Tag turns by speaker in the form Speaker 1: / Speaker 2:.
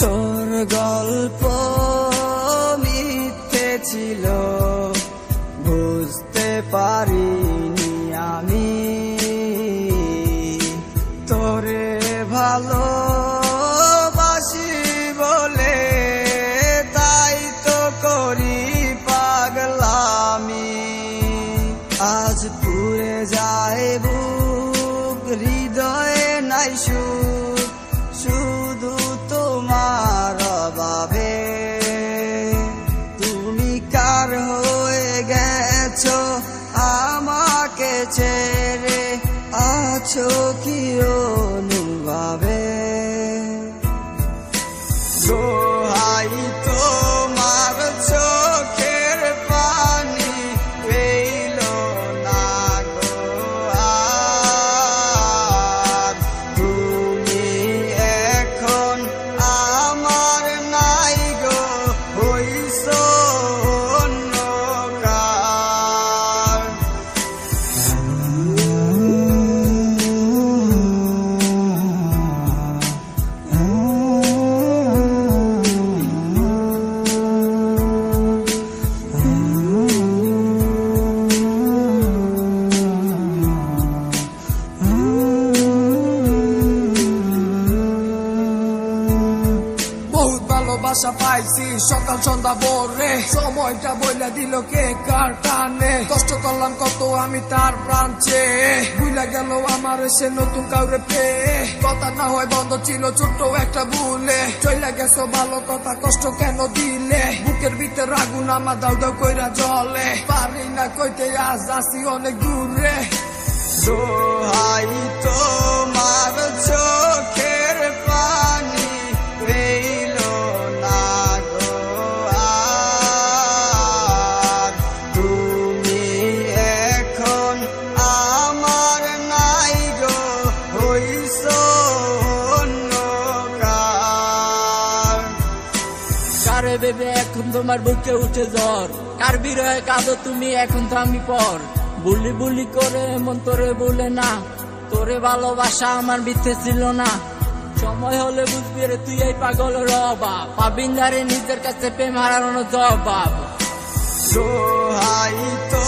Speaker 1: তোর গল্প মিথ্যে ছিল, বুঝতে পারিনি আমি। তোরে পাগলামি। আজ পুরে যায় বুক, হৃদয়ে নাই সুখ আছো
Speaker 2: ভালোবাসা পাইছি সকাল, সন্ধ্যা ভোরে। সময়টা বইলা দিল কে কার টানে কষ্ট করলাম কত আমি তার প্রাঞ্চে ভুলা গেল আমার সে নতুন কাউরে পেয়ে। কথা না হয় বন্ধ ছিল ছোট্ট একটা ভুলে। চইলা গেছো ভালো কথা, কষ্ট কেন দিলে? বুকের ভিতরে আগুন আমার দাও দাও কইরা জলে পারি না কইতে আজ আসি অনেক দূরে।
Speaker 1: দোহাই তোমার
Speaker 3: ভেবে এখন তোমার বুকে উঠে জ্বর। কার বিরহে কাঁদো তুমি, এখন তো আমি পর। বুলি বুলি করে এমন তোরে বলে না, তোরে ভালোবাসা আমার বিথে ছিল না। সময় হলে বুঝবি রে তুই এই পাগল রবা পাবিন্দারে নিজের কাছে প্রেম হারানোর জবাব।
Speaker 1: সোহাই তো